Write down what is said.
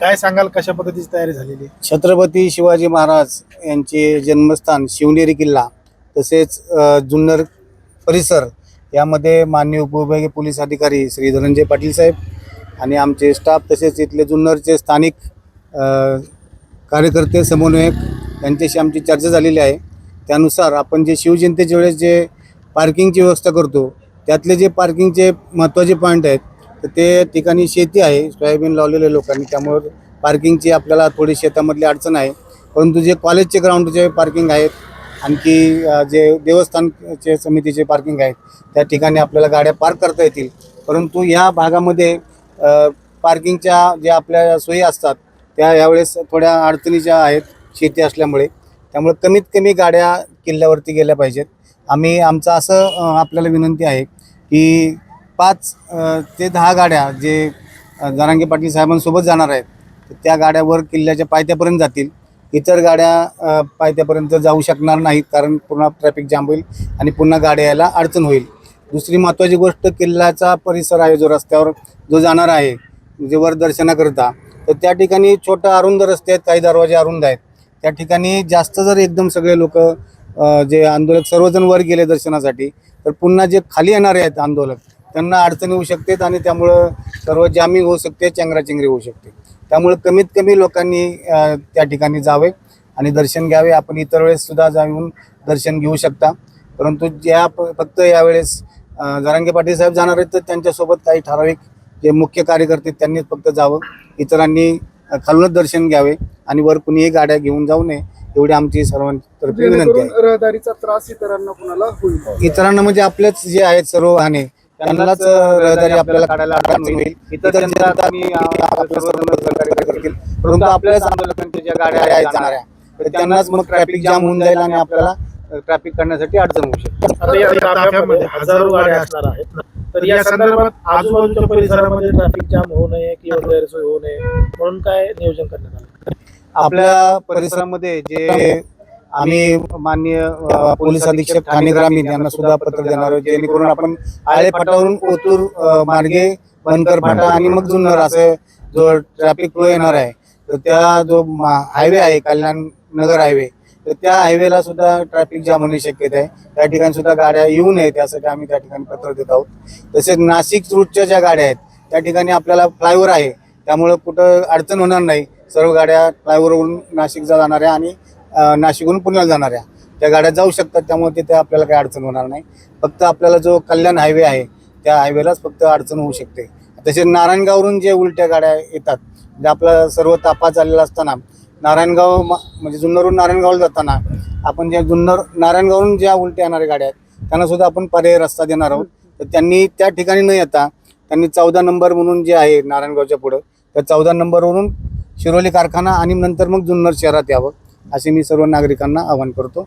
काय सांगाल कशा पद्धतीची तयारी झालेली आहे? छत्रपती शिवाजी महाराज यांचे जन्मस्थान शिवनेरी किल्ला तसेच अ, जुन्नर परिसर यामध्ये मान्य उपविभागीय पोलीस अधिकारी श्री धनंजय पाटील साहेब आणि आमचे स्टाफ तसेच इथले जुन्नरचे स्थानिक अ, कार्यकर्ते समन्वयक यांच्याशी आमची चर्चा झालेली आहे त्यानुसार आपण जे शिवजयंतीच्या वेळेस जे पार्किंगची व्यवस्था करतो त्यातले जे पार्किंगचे महत्त्वाचे पॉईंट आहेत तर ते ठिकाणी शेती आहे सोयाबीन लावलेले लोकांनी त्यामुळं पार्किंगची आपल्याला थोडी शेतामधली अडचण आहे. परंतु जे कॉलेजचे ग्राउंडचे पार्किंग आहेत आणखी जे देवस्थानचे समितीचे पार्किंग आहेत त्या ठिकाणी आपल्याला गाड्या पार्क करता येतील. परंतु या भागामध्ये पार्किंगच्या ज्या आपल्या सोयी असतात त्या यावेळेस थोड्या अडचणीच्या आहेत शेती असल्यामुळे. त्यामुळे कमीत कमी गाड्या किल्ल्यावरती गेल्या पाहिजेत. आम्ही आमचं असं आपल्याला विनंती आहे की पाच ते दहा गाड्या जे अ, जरांगे पाटील साहेबांसोबत जाणार आहेत तर त्या गाड्यावर किल्ल्याच्या पायथ्यापर्यंत जातील. इतर गाड्या पायथ्यापर्यंत जाऊ शकणार नाहीत कारण पुन्हा ट्रॅफिक जाम होईल आणि पुन्हा गाड्या यायला अडचण होईल. दुसरी महत्त्वाची गोष्ट किल्ल्याचा परिसर आहे जो रस्त्यावर जो जाणार आहे म्हणजे वर दर्शनाकरता तर त्या ठिकाणी छोटं अरुंद रस्ते आहेत काही दरवाजे अरुंद आहेत. त्या ठिकाणी जास्त जर एकदम सगळे लोक जे आंदोलक सर्वजण वर गेले दर्शनासाठी तर पुन्हा जे खाली येणारे आहेत आंदोलक त्यांना अडचणी होऊ शकतात आणि त्यामुळं सर्व जामिंग होऊ शकते चेंगराचेंगरी होऊ शकते. त्यामुळे कमीत कमी लोकांनी त्या ठिकाणी जावे आणि दर्शन घ्यावे. आपण इतर वेळेस सुद्धा जाऊन दर्शन घेऊ शकता. परंतु ज्या फक्त यावेळेस जरांगे पाटील साहेब जाणार आहेत तर त्यांच्यासोबत काही ठराविक जे मुख्य कार्यकर्ते त्यांनीच फक्त जावं. इतरांनी खालूनच दर्शन घ्यावे आणि वर कुणीही गाड्या घेऊन जाऊ नये एवढी आमची सर्वांतर्फे विनंती आहे. जेणेकरून रहदारीचा त्रास इतरांना कुणाला होईल? इतरांना म्हणजे आपलेच जे आहेत सर्व वाहने त्यांनाच रहदारी आपल्याला काढायला अडचण होईल इतर जनता करतील. परंतु आपल्याच आंदोलकांच्या ज्या गाड्या आहेत जाणाऱ्या तर त्यांनाच मग ट्रॅफिक जाम होऊन जाईल आणि आपल्याला ट्रॅफिक करण्यासाठी अडचण होऊ शकते. आता या ताफ्यामध्ये हजारो गाड्या असणार आहेत तर या संदर्भात आजूबाजूच्या परिसरामध्ये ट्रॅफिक जाम होऊ नये किंवा गैरसोय होऊ नये म्हणून काय नियोजन करण्यात आलं? आपल्या परिसरामध्ये जे आम्ही माननीय पोलीस अधीक्षक ठाणे ग्रामीण यांना सुद्धा पत्र देणार आहोत जेणेकरून आपण आळे फाटावरून ओतूर मार्गे बनकर फाटा आणि मग जुन्नर असे जो ट्रॅफिक फ्लो येणार आहे तर त्या जो हायवे आहे कल्याण नगर हायवे तर त्या हायवेला सुद्धा ट्रॅफिक जाम होण्याची शक्यता आहे. त्या ठिकाणी सुद्धा गाड्या येऊ नये त्यासाठी आम्ही त्या ठिकाणी पत्र देत आहोत. तसेच नाशिक रूटच्या ज्या गाड्या आहेत त्या ठिकाणी आपल्याला फ्लायओव्हर आहे. त्यामुळं कुठं अडचण होणार नाही. सर्व गाड्या फ्लायओव्हरवरून नाशिकला जाणाऱ्या आणि नाशिकहून पुण्याला जाणाऱ्या त्या गाड्या जाऊ शकतात त्यामुळे तिथे आपल्याला काही अडचण होणार नाही. फक्त आपल्याला जो कल्याण हायवे आहे त्या हायवेलाच फक्त अडचण होऊ शकते. तसेच नारायणगाववरून जे उलट्या गाड्या येतात म्हणजे आपला सर्व तापा चाललेला असताना नारायणगाव म- म्हणजे जुन्नरहून नारायणगावला जाताना आपण ज्या जुन्नर नारायणगावहून ज्या उलट्या येणाऱ्या गाड्या आहेत त्यांना सुद्धा आपण पर्याय रस्ता देणार आहोत. तर त्यांनी त्या ठिकाणी न येता त्यांनी चौदा नंबर म्हणून जे आहे नारायणगावच्या पुढं त्या चौदा नंबरवरून शिरोली कारखाना आणि नंतर मग जुन्नर शहरात यावं. असे मी सर्व नागरिकांना आवाहन करतो.